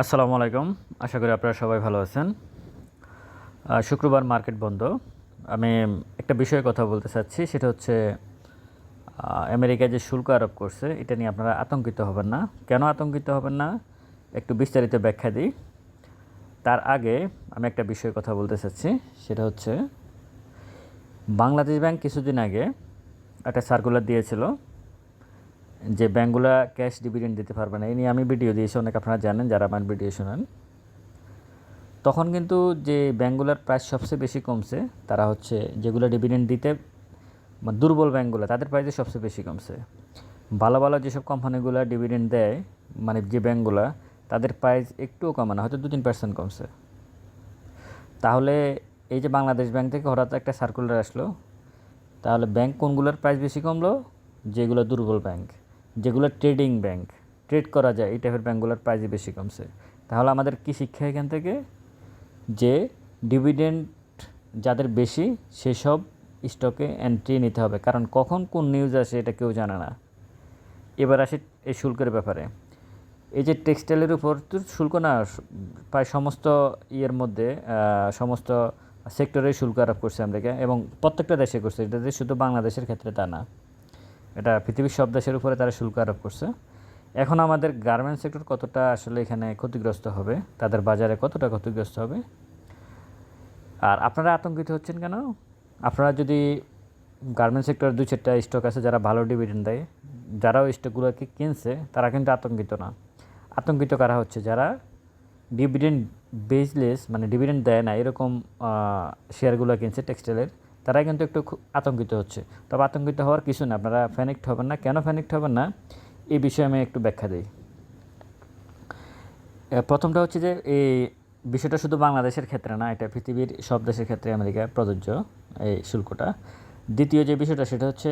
আসসালামু আলাইকুম। আশা করি আপনারা সবাই ভালো আছেন। শুক্রবার মার্কেট বন্ধ। আমি একটা বিষয়ে কথা বলতে চাচ্ছি, সেটা হচ্ছে আমেরিকা যে শুল্ক আরোপ করছে, এটা নিয়ে আপনারা আতঙ্কিত হবেন না। কেন আতঙ্কিত হবেন না? একটু বিস্তারিত ব্যাখ্যা দিই। তার আগে আমি একটা বিষয়ে কথা বলতে চাচ্ছি, সেটা হচ্ছে, বাংলাদেশ ব্যাংক কিছুদিন আগে একটা সার্কুলার দিয়েছিল যে ব্যাঙ্কগুলো ক্যাশ ডিভিডেন্ড দিতে পারবে না, এই নিয়ে আমি ভিডিও দিয়েছি, অনেক আপনারা জানেন, যারা আমার ভিডিও শোনেন। তখন কিন্তু যে ব্যাঙ্কগুলোর প্রাইস সবচেয়ে বেশি কমছে, তারা হচ্ছে যেগুলো ডিভিডেন্ড দিতে দুর্বল ব্যাঙ্কগুলো, তাদের প্রাইসে সবচেয়ে বেশি কমছে। ভালো ভালো যেসব কোম্পানিগুলো ডিভিডেন্ড দেয় মানে যে ব্যাঙ্কগুলো, তাদের প্রাইস একটুও কমে না, হয়তো দু তিন পার্সেন্ট কমছে। তাহলে এই যে বাংলাদেশ ব্যাংক থেকে হঠাৎ একটা সার্কুলার আসলো, তাহলে ব্যাংক কোনগুলোর প্রাইস বেশি কমলো? যেগুলো দুর্বল ব্যাংক যেগুলো ট্রেডিং ব্যাংক ট্রেড করা যায়, এই টাইপের ব্যাংকগুলোর প্রাইসই বেশি কমছে। তাহলে আমাদের কি শিক্ষা এখান থেকে? যে ডিভিডেন্ড যাদের বেশি, সেসব স্টকে এন্ট্রি নিতে হবে। কারণ কখন কোন নিউজ আসে এটা কেউ জানে না। এবার আসে এই শুল্কের ব্যাপারে। এই যে টেক্সটাইলের উপর তো শুল্ক না, প্রায় সমস্ত ইয়ের মধ্যে সমস্ত সেক্টরে শুল্ক আরোপ করছে আমেরিকা এবং প্রত্যেকটা দেশে করছে। এটা শুধু বাংলাদেশের ক্ষেত্রে তা না। এটা পৃথিবীর সব দেশের উপরে তারা শুল্ক আরোপ করছে। এখন আমাদের গার্মেন্টস সেক্টর কতটা আসলে এখানে ক্ষতিগ্রস্ত হবে, তাদের বাজারে কতটা ক্ষতিগ্রস্ত হবে? আর আপনারা আতঙ্কিত হচ্ছেন কেন? আপনারা যদি গার্মেন্টস সেক্টর দুই চারটা স্টক আছে যারা ভালো ডিভিডেন্ড দেয়, যারাও স্টকগুলোকে কিনছে, তারা কিন্তু আতঙ্কিত না। আতঙ্কিত কারা হচ্ছে? যারা ডিভিডেন্ড বেসলেস মানে ডিভিডেন্ড দেয় না, এরকম শেয়ারগুলো কিনছে টেক্সটাইলের তারাই কিন্তু একটু আতঙ্কিত হচ্ছে। তবে আতঙ্কিত হওয়ার কিছু না, আপনারা ফ্যানিক্ট হবেন না। কেন ফ্যানিক্ট হবেন না? এই বিষয়ে আমি একটু ব্যাখ্যা দিই। প্রথমটা হচ্ছে যে, এই বিষয়টা শুধু বাংলাদেশের ক্ষেত্রে না, এটা পৃথিবীর সব দেশের ক্ষেত্রে আমেরিকায় প্রযোজ্য, এই শুল্কটা। দ্বিতীয় যে বিষয়টা, সেটা হচ্ছে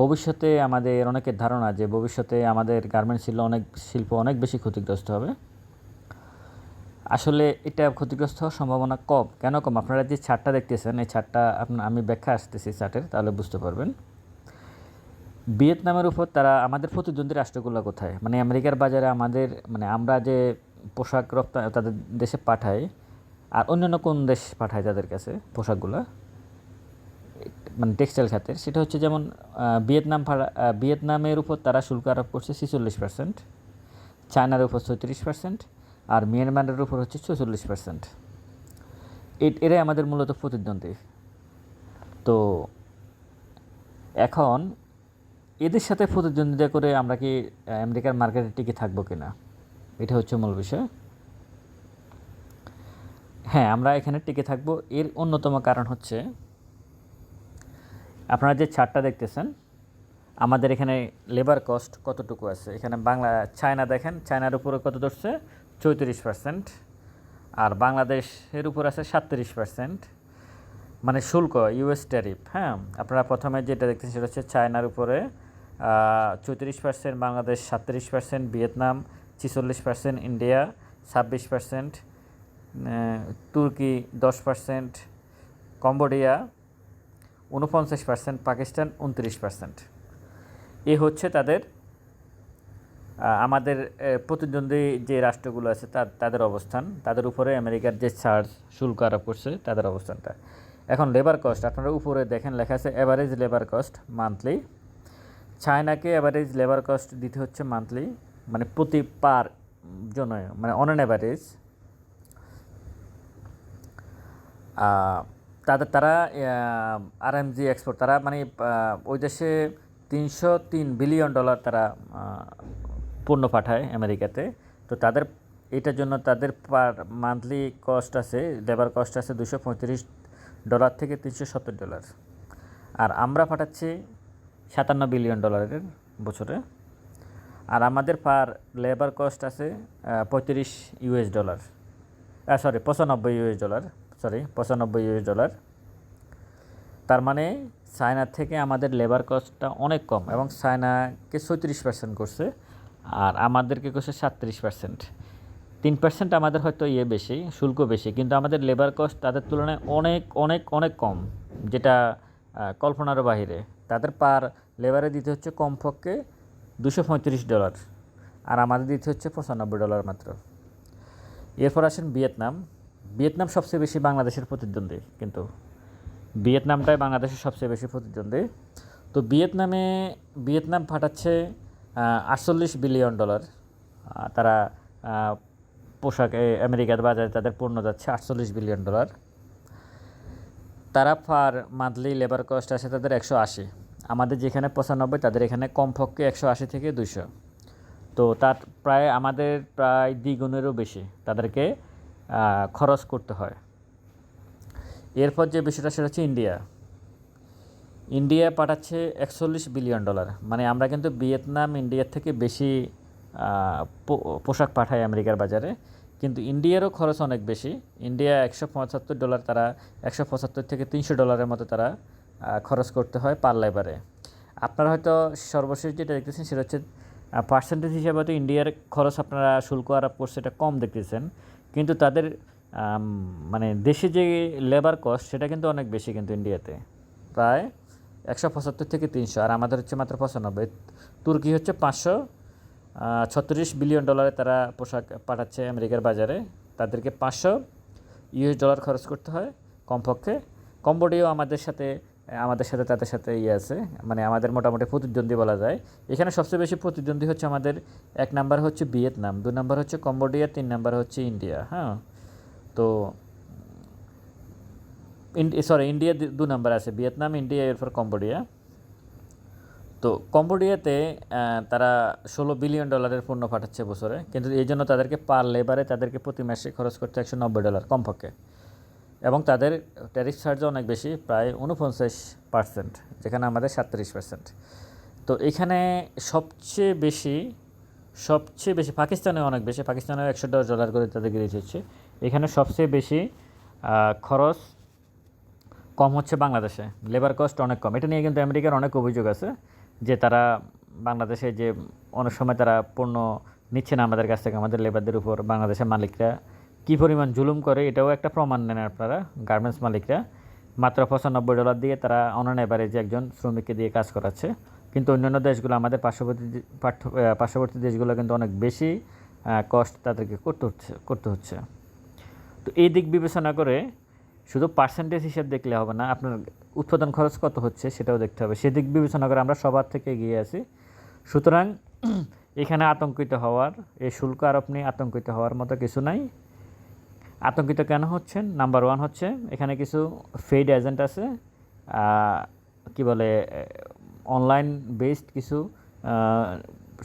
ভবিষ্যতে আমাদের অনেকের ধারণা যে ভবিষ্যতে আমাদের গার্মেন্টস শিল্প অনেক শিল্প অনেক বেশি ক্ষতিগ্রস্ত হবে। আসলে এটা ক্ষতিগ্রস্ত হওয়ার সম্ভাবনা কম। কেন কম? আপনারা যে ছাড়টা দেখতেছেন, এই ছাড়টা আপনার আমি ব্যাখ্যা আসতেছি চার্টের, তাহলে বুঝতে পারবেন। ভিয়েতনামের উপর তারা, আমাদের প্রতিদ্বন্দ্বী রাষ্ট্রগুলো কোথায়? মানে আমেরিকার বাজারে আমাদের মানে আমরা যে পোশাক রপ্তানি তাদের দেশে পাঠাই, আর অন্যান্য কোন দেশ পাঠায় তাদের কাছে পোশাকগুলো? মানে টেক্সটাইল খাতের। সেটা হচ্ছে যেমন ভিয়েতনাম ভিয়েতনামের উপর তারা শুল্ক আরোপ করছে ছেচল্লিশ পার্সেন্ট চায়নার উপর ছত্রিশ পার্সেন্ট আর মিয়ানমারের উপর হচ্ছে চৌচল্লিশ পার্সেন্ট এরাই আমাদের মূলত প্রতিদ্বন্দ্বী। তো এখন এদের সাথে প্রতিদ্বন্দ্বিতা করে আমরা কি আমেরিকার মার্কেটে টিকে থাকব কি না এটা হচ্ছে মূল বিষয়। হ্যাঁ আমরা এখানে টিকে থাকব। এর অন্যতম কারণ হচ্ছে, আপনারা যে চার্টটা দেখতেছেন, আমাদের এখানে লেবার কস্ট কতটুকু আছে? এখানে বাংলা চায়না দেখেন চায়নার উপরে কত ধরছে? চৌত্রিশ পার্সেন্ট আর বাংলাদেশের উপর আছে সাতত্রিশ পার্সেন্ট মানে শুল্ক ইউএস ট্যারিফ হ্যাঁ? আপনারা প্রথমে যেটা দেখতেছেন সেটা হচ্ছে চায়নার উপরে চৌত্রিশ পার্সেন্ট বাংলাদেশ, সাতত্রিশ পার্সেন্ট ভিয়েতনাম, ছিচল্লিশ পার্সেন্ট ইন্ডিয়া, ছাব্বিশ পার্সেন্ট তুর্কি, দশ পার্সেন্ট কম্বোডিয়া উনপঞ্চাশ পার্সেন্ট পাকিস্তান উনত্রিশ পার্সেন্ট এ হচ্ছে তাদের আমাদের প্রতিদ্বন্দ্বী যে রাষ্ট্রগুলো আছে তাদের অবস্থান, তাদের উপরে আমেরিকার যে চার্জ শুল্ক আরোপ করছে, তাদের অবস্থানটা। এখন লেবার কস্ট আপনারা উপরে দেখেন লেখা আছে অ্যাভারেজ লেবার কস্ট মান্থলি চায়নাকে অ্যাভারেজ লেবার কস্ট দিতে হচ্ছে মান্থলি মানে প্রতি পার জন মানে অন অ্যান অ্যাভারেজ তাদের, তারা আর এম জি এক্সপোর্ট তারা মানে ওই দেশে তিনশো তিন বিলিয়ন ডলার তারা পণ্য পাঠায় আমেরিকাতে। তো তাদের, এটার জন্য তাদের পার মান্থলি কস্ট আছে, লেবার কস্ট আছে দুশো পঁয়ত্রিশ ডলার থেকে তিনশো সত্তর ডলার। আর আমরা পাঠাচ্ছি সাতান্ন বিলিয়ন ডলারের বছরে। আর আমাদের পার লেবার কস্ট আছে পঁয়ত্রিশ ইউএস ডলার। সরি পঁচানব্বই ইউএস ডলার সরি পঁচানব্বই ইউএস ডলার। তার মানে চায়নার থেকে আমাদের লেবার কস্টটা অনেক কম এবং চায়নাকে ছত্রিশ পার্সেন্ট করছে। আর আমাদেরকে করছে সাতত্রিশ পার্সেন্ট তিন পার্সেন্ট আমাদের হয়তো ইয়ে বেশি শুল্ক বেশি কিন্তু আমাদের লেবার কস্ট তাদের তুলনায় অনেক অনেক অনেক কম যেটা আহ, কল্পনারও বাহিরে। তাদের পার লেবারে দিতে হচ্ছে কমপক্ষে দুশো পঁয়ত্রিশ ডলার আর আমাদের দিতে হচ্ছে পঁচানব্বই ডলার মাত্র। এরপর আসেন ভিয়েতনাম। ভিয়েতনাম সবচেয়ে বেশি বাংলাদেশের প্রতিদ্বন্দ্বী কিন্তু ভিয়েতনামটাই বাংলাদেশের সবচেয়ে বেশি প্রতিদ্বন্দ্বী। তো ভিয়েতনামে ভিয়েতনাম পাঠাচ্ছে আটচল্লিশ বিলিয়ন ডলার। তারা পোশাক আমেরিকার বাজারে তাদের পণ্য যাচ্ছে আটচল্লিশ বিলিয়ন ডলার। তারা পার মান্থলি লেবার কস্ট আছে তাদের একশো আশি। আমাদের যেখানে পঁচানব্বই, তাদের এখানে কমপক্ষে একশো আশি থেকে দুইশো। তো তার প্রায়, আমাদের প্রায় দ্বিগুণেরও বেশি তাদেরকে খরচ করতে হয়। এরপর যে বিষয়টা, সেটা হচ্ছে ইন্ডিয়া। ইন্ডিয়া পাঠাচ্ছে একচল্লিশ বিলিয়ন ডলার। মানে আমরা কিন্তু ভিয়েতনাম, ইন্ডিয়ার থেকে বেশি পোশাক পাঠাই আমেরিকার বাজারে। কিন্তু ইন্ডিয়ারও খরচ অনেক বেশি। ইন্ডিয়া একশো পঁচাত্তর ডলার তারা, একশো পঁচাত্তর থেকে তিনশো ডলারের মতো তারা খরচ করতে হয় পার লেবারে। আপনারা হয়তো সর্বশেষ যেটা দেখতেছেন সেটা হচ্ছে পার্সেন্টেজ হিসাবে তো ইন্ডিয়ার খরচ আপনারা শুল্ক আরোপ করছে এটা কম দেখতেছেন। কিন্তু তাদের মানে দেশে যে লেবার কস্ট সেটা কিন্তু অনেক বেশি কিন্তু ইন্ডিয়াতে। প্রায় একশো পঁচাত্তর থেকে তিনশো, আর আমাদের হচ্ছে মাত্র পঁচানব্বই। তুর্কি হচ্ছে পাঁচশো ছত্রিশ বিলিয়ন ডলারে তারা পোশাক পাঠাচ্ছে আমেরিকার বাজারে। তাদেরকে পাঁচশো ইউএস ডলার খরচ করতে হয় কমপক্ষে। কম্বোডিয়াও আমাদের সাথে আমাদের সাথে তাদের সাথে ইয়ে আছে মানে আমাদের মোটামুটি প্রতিদ্বন্দ্বী বলা যায়। এখানে সবচেয়ে বেশি প্রতিদ্বন্দ্বী হচ্ছে আমাদের, এক নাম্বার হচ্ছে ভিয়েতনাম, দু নাম্বার হচ্ছে কম্বোডিয়া, তিন নাম্বার হচ্ছে ইন্ডিয়া হ্যাঁ। তো সরি ইন্ডিয়া দু- নাম্বার আছে ভিয়েতনাম ইন্ডিয়া এরপর কম্বোডিয়া তো কম্বোডিয়াতে তারা ষোলো বিলিয়ন ডলারের পণ্য পাঠাচ্ছে বছরে, কিন্তু এই জন্য তাদেরকে পার লেবারে তাদেরকে প্রতি মাসে খরচ করতে একশো নব্বই ডলার কমপক্ষে। এবং তাদের ট্যারিফ চার্জও অনেক বেশি, প্রায় উনপঞ্চাশ পার্সেন্ট যেখানে আমাদের সাতত্রিশ পার্সেন্ট তো এখানে সবচেয়ে বেশি সবচেয়ে বেশি পাকিস্তানে অনেক বেশি, পাকিস্তানেও একশো দশ ডলার করে তাদেরকে হচ্ছে। এখানে সবচেয়ে বেশি খরচ কম হচ্ছে বাংলাদেশে। লেবার কস্ট অনেক কম। এটা নিয়ে কিন্তু আমেরিকার অনেক অভিযোগ আছে যে তারা বাংলাদেশে যে অনেক সময় তারা পণ্য নিচ্ছে না আমাদের কাছ থেকে, আমাদের লেবারদের উপর, বাংলাদেশের মালিকরা কী পরিমাণ জুলুম করে এটাও একটা প্রমাণ নেন আপনারা গার্মেন্টস মালিকরা। মাত্র পঁচানব্বই ডলার দিয়ে তারা অনন যে একজন শ্রমিককে দিয়ে কাজ করাচ্ছে। কিন্তু অন্যান্য দেশগুলো, আমাদের পার্শ্ববর্তী পার্শ্ববর্তী দেশগুলো কিন্তু অনেক বেশি কস্ট তাদেরকে করতে হচ্ছে করতে হচ্ছে। তো এই দিক বিবেচনা করে শুধু পার্সেন্টেজ হিসেব দেখলে হবে না, আপনার উৎপাদন খরচ কত হচ্ছে সেটাও দেখতে হবে। সেদিক বিবেচনা করে আমরা সবার থেকে এগিয়ে আছি। সুতরাং এখানে আতঙ্কিত হওয়ার এই শুল্ক আরোপ নিয়ে আতঙ্কিত হওয়ার মতো কিছু নাই। আতঙ্কিত কেন হচ্ছেন? নাম্বার ওয়ান হচ্ছে, এখানে কিছু ফেড এজেন্ট আছে কি বলে অনলাইন বেসড কিছু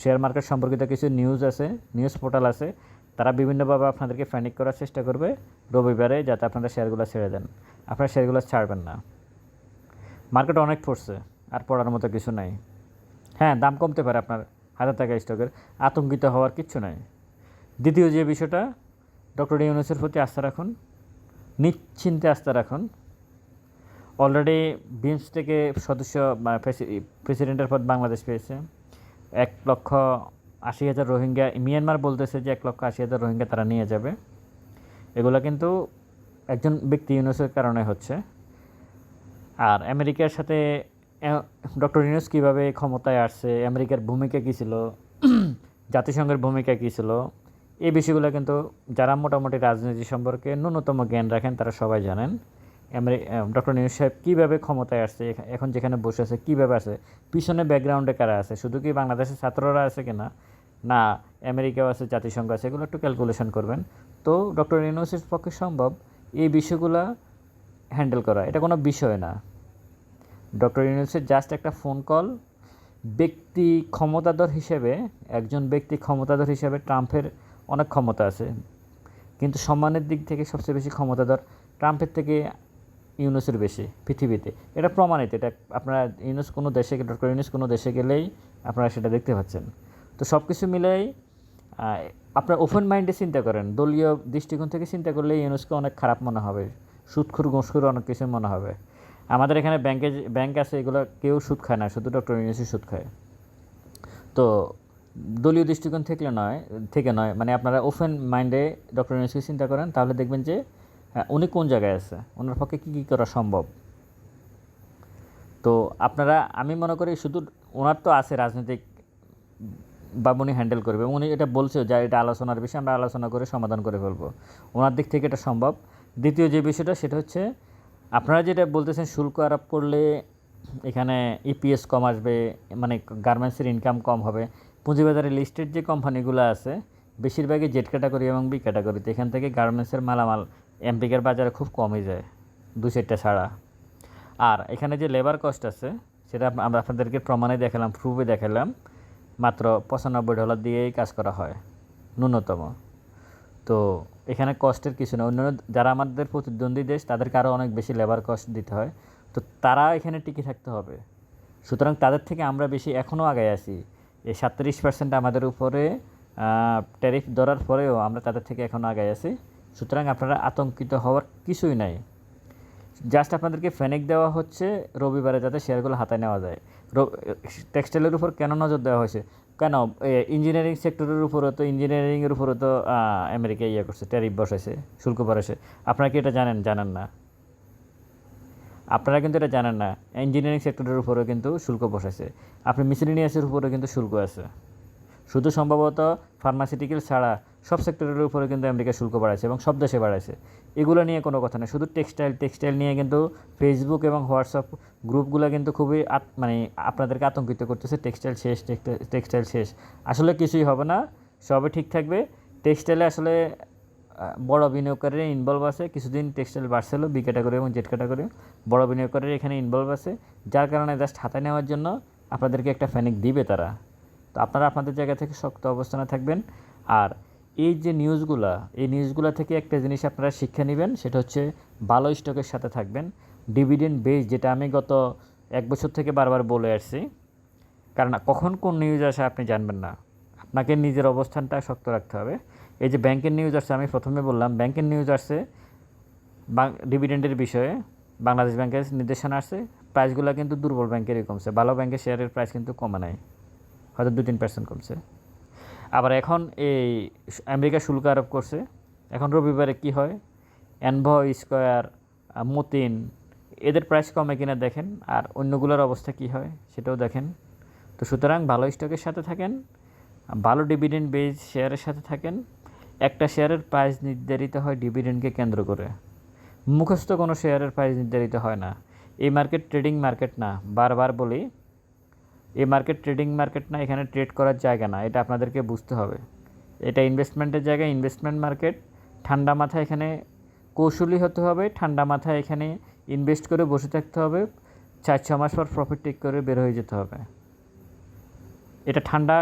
শেয়ার মার্কেট সম্পর্কিত কিছু নিউজ আছে নিউজ পোর্টাল আছে। তারা বিভিন্নভাবে আপনাদেরকে প্যানিক করার চেষ্টা করবে রবিবারে যাতে আপনারা শেয়ারগুলো ছেড়ে দেন। আপনারা শেয়ারগুলো ছাড়বেন না। মার্কেট অনেক পড়ছে, আর পড়ার মতো কিছু নাই। হ্যাঁ দাম কমতে পারে আপনার হাজার টাকা স্টকের, আতঙ্কিত হওয়ার কিচ্ছু নাই। দ্বিতীয় যে বিষয়টা, ডক্টর ইউনুসের প্রতি আস্থা রাখুন, নিশ্চিন্তে আস্থা রাখুন। অলরেডি বিমস থেকে সদস্য প্রেসিডেন্টের পদ বাংলাদেশ পেয়েছে। এক লক্ষ আশি হাজার রোহিঙ্গা, মিয়ানমার বলতেছে যে এক লক্ষ আশি হাজার রোহিঙ্গা তারা নিয়ে যাবে। এগুলো কিন্তু একজন ব্যক্তি ইউনুসের কারণে হচ্ছে। আর আমেরিকার সাথে ডক্টর ইউনুস কীভাবে ক্ষমতায় আসছে, আমেরিকার ভূমিকা কী ছিল, জাতিসংঘের ভূমিকা কী ছিল, এই বিষয়গুলো কিন্তু যারা মোটামুটি রাজনীতি সম্পর্কে ন্যূনতম জ্ঞান রাখেন তারা সবাই জানেন। ডক্টর নিউজ সাহেব কীভাবে ক্ষমতায় আসছে এখন যেখানে বসে আছে, কীভাবে আছে, পিছনে ব্যাকগ্রাউন্ডে কারা আছে, শুধু কি বাংলাদেশের ছাত্ররা আছে কিনা না, আমেরিকাও আছে, জাতিসংঘ আছে, এগুলো একটু ক্যালকুলেশন করবেন। তো ডক্টর ইউনুসের পক্ষে সম্ভব এই বিষয়গুলো হ্যান্ডেল করা। এটা কোনো বিষয় না। ডক্টর ইউনুসের জাস্ট একটা ফোন কল ব্যক্তি ক্ষমতাধর হিসেবে, একজন ব্যক্তি ক্ষমতাধর হিসেবে ট্রাম্পের অনেক ক্ষমতা আছে। কিন্তু সম্মানের দিক থেকে সবচেয়ে বেশি ক্ষমতাধর ট্রাম্পের থেকে ইউনুসের বেশি পৃথিবীতে। এটা প্রমাণিত। এটা আপনারা ইউনুস কোনো দেশে ডক্টর ইউনুস কোনো দেশে গেলেই আপনারা সেটা দেখতে পাচ্ছেন। তো সব কিছু মিলেই আপনার ওপেন মাইন্ডে চিন্তা করেন। দলীয় দৃষ্টিকোণ থেকে চিন্তা করলে ইউনুসকে অনেক খারাপ মনে হবে। সুদখুর, ঘুষখুর অনেক কিছু মনে হবে। আমাদের এখানে ব্যাংকে ব্যাংক আছে, এগুলো কেউ সুদ খায় না, শুধু ডক্টর ইউনুসই সুদ খায়। তো দলীয় দৃষ্টিকোণ থেকে নয় থেকে নয় মানে আপনারা ওপেন মাইন্ডে ডক্টর ইউনুসকে চিন্তা করেন, তাহলে দেখবেন যে উনি কোন জায়গায় আছে? ওনার পক্ষে কী কী করা সম্ভব? তো আপনারা, আমি মনে করি শুধু ওনার তো আছে রাজনৈতিক বাবুনি হ্যান্ডেল করবে। উনি এটা বলছে যে, এটা আলোচনার বিষয়ে, আমরা আলোচনা করে সমাধান করে ফেলব। ওনার দিক থেকে এটা সম্ভব। দ্বিতীয় যে বিষয়টা, সেটা হচ্ছে, আপনারা যেটা বলতেছেন, শুল্ক আরোপ করলে এখানে ইপিএস কম আসবে মানে গার্মেন্টসের ইনকাম কম হবে। পুঁজিবাজারে লিস্টেড যে কোম্পানিগুলো আছে, বেশিরভাগই জেড ক্যাটাগরি এবং বি ক্যাটাগরিতে এখান থেকে গার্মেন্টসের মালামাল এমপিকের বাজারে খুব কমই যায়, দু চারটা ছাড়া। আর এখানে যে লেবার কস্ট আছে, সেটা আমরা আপনাদেরকে প্রমাণে দেখালাম প্রুফে দেখালাম। মাত্র পঁচানব্বই ডলার দিয়েই কাজ করা হয়, ন্যূনতম। তো এখানে কষ্টের কিছু না। অন্যান্য যারা আমাদের প্রতিদ্বন্দ্বী দেশ, তাদেরকে আরও অনেক বেশি লেবার কস্ট দিতে হয়। তো তারা এখানে টিকে থাকতে হবে। সুতরাং তাদের থেকে আমরা বেশি এখনও আগে আছি। এই সাতত্রিশ পার্সেন্ট আমাদের উপরে ট্যারিফ ধরার পরেও আমরা তাদের থেকে এখনও আগে আছি। সুতরাং আপনারা আতঙ্কিত হওয়ার কিছুই নাই। জাস্ট আপনাদেরকে ফেনেক দেওয়া হচ্ছে, রবিবারে যাতে শেয়ারগুলো হাতে নেওয়া যায়। টেক্সটাইলের উপর কেন নজর দেওয়া হয়েছে? কেন? ইঞ্জিনিয়ারিং সেক্টরের উপরও তো ইঞ্জিনিয়ারিংয়ের উপরও তো আমেরিকা ইয়ে করছে ট্যারিফ বসাইছে, শুল্ক বসাইছে আপনারা কি এটা জানেন? জানেন না। আপনারা কিন্তু এটা জানেন না। ইঞ্জিনিয়ারিং সেক্টরের উপরেও কিন্তু শুল্ক বসাইছে। আপনি মিসিলিনিয়াসের উপরেও কিন্তু শুল্ক আছে। শুধু সম্ভবত ফার্মাসিউটিক্যাল ছাড়া সব সেক্টরের উপরে কিন্তু আমেরিকা শুল্ক বাড়াইছে এবং সব দেশে বাড়াইছে। এগুলো নিয়ে কোনো কথা নেই। শুধু টেক্সটাইল টেক্সটাইল নিয়ে কিন্তু ফেসবুক এবং হোয়াটসঅ্যাপ গ্রুপগুলো কিন্তু খুবই মানে আপনাদেরকে আতঙ্কিত করতেছে। টেক্সটাইল শেষ টেক্সটাইল শেষ। আসলে কিছুই হবে না। সবই ঠিক থাকবে। টেক্সটাইলে আসলে বড় বিনিয়োগকারীরা ইনভলভ আছে। কিছুদিন টেক্সটাইল বাড়ছিল বি ক্যাটাগরি এবং জেড ক্যাটাগরি বড় বিনিয়োগকারীরা এখানে ইনভলভ আছে। যার কারণে জাস্ট হাতায় নেওয়ার জন্য আপনাদেরকে একটা ফ্যানিক দিবে তারা। তো আপনারা আপনাদের জায়গা থেকে শক্ত অবস্থানে থাকবেন। আর এই যে নিউজগুলা, এই নিউজগুলা থেকে একটা জিনিস আপনারা শিক্ষা নেবেন, সেটা হচ্ছে ভালো স্টকের সাথে থাকবেন। ডিভিডেন্ড বেস যেটা আমি গত এক বছর থেকে বারবার বলে আসছি, কারণ কখন কোন নিউজ আসে আপনি জানবেন না। আপনাকে নিজের অবস্থানটা শক্ত রাখতে হবে। এই যে ব্যাংকের নিউজ আসছে, আমি প্রথমে বললাম ব্যাংকের নিউজ আসছে ডিভিডেন্ডের বিষয়ে বাংলাদেশ ব্যাংকের নির্দেশনা আসছে প্রাইসগুলো কিন্তু দুর্বল ব্যাংকেরই কমছে। ভালো ব্যাংকের শেয়ারের প্রাইস কিন্তু কমে নাই, হয়তো দু তিন পার্সেন্ট কমছে। আবার এখন এই আমেরিকা শুল্ক আরোপ করছে। এখন রবিবারে কি হয়? অ্যানভ স্কোয়ার মতিন এদের প্রাইস কমে কিনা দেখেন আর অন্যগুলোর অবস্থা কি হয় সেটাও দেখেন। তো সুতরাং ভালো স্টকের সাথে থাকেন, ভালো ডিভিডেন্ড বেজ শেয়ারের সাথে থাকেন, একটা শেয়ারের প্রাইস নির্ধারিত হয় ডিভিডেন্ডকে কেন্দ্র করে। মুখস্থ কোনো শেয়ারের প্রাইস নির্ধারিত হয় না। এই মার্কেট ট্রেডিং মার্কেট না, বারবার বলি এই মার্কেট ট্রেডিং মার্কেট না, এখানে ট্রেড করার জায়গা না, এটা আপনাদেরকে বুঝতে হবে। এটা ইনভেস্টমেন্টের জায়গা ইনভেস্টমেন্ট মার্কেট ঠান্ডা মাথায় এখানে কৌশলী হতে হবে, ঠান্ডা মাথায় এখানে ইনভেস্ট করে বসে থাকতে হবে, চার, ছ মাস পর প্রফিট টেক করে বের হয়ে যেতে হবে। এটা ঠান্ডা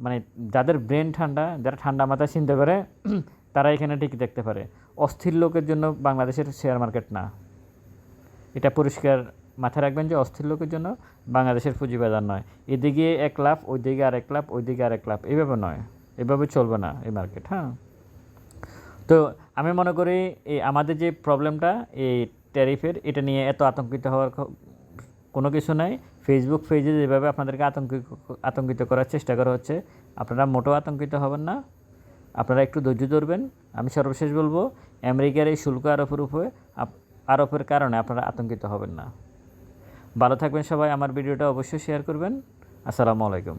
মানে যাদের ব্রেন ঠান্ডা, যারা ঠান্ডা মাথায় চিনতে পারে তারা এখানে ঠিকই দেখতে পারে। অস্থির লোকের জন্য বাংলাদেশের শেয়ার মার্কেট না। এটা পরিষ্কার মাথায় রাখবেন যে অস্থির লোকের জন্য বাংলাদেশের পুঁজিবাজার নয়। এদিকে এক লাভ ওইদিকে আর এক লাভ ওইদিকে আর এক লাভ এইভাবে নয়। এভাবে চলবে না এই মার্কেট হ্যাঁ? তো আমি মনে করি এই আমাদের যে প্রবলেমটা এই ট্যারিফের এটা নিয়ে এত আতঙ্কিত হওয়ার কোনো কিছু নাই। ফেসবুক পেজে যেভাবে আপনাদেরকে আতঙ্কিত আতঙ্কিত করার চেষ্টা করা হচ্ছে, আপনারা মোটেও আতঙ্কিত হবেন না। আপনারা একটু ধৈর্য ধরবেন। আমি সর্বশেষ বলব, আমেরিকার এই শুল্ক আরোপের উপরে আরোপের কারণে আপনারা আতঙ্কিত হবেন না। ভালো থাকবেন সবাই আমার ভিডিওটা অবশ্যই শেয়ার করবেন। আসসালামু আলাইকুম।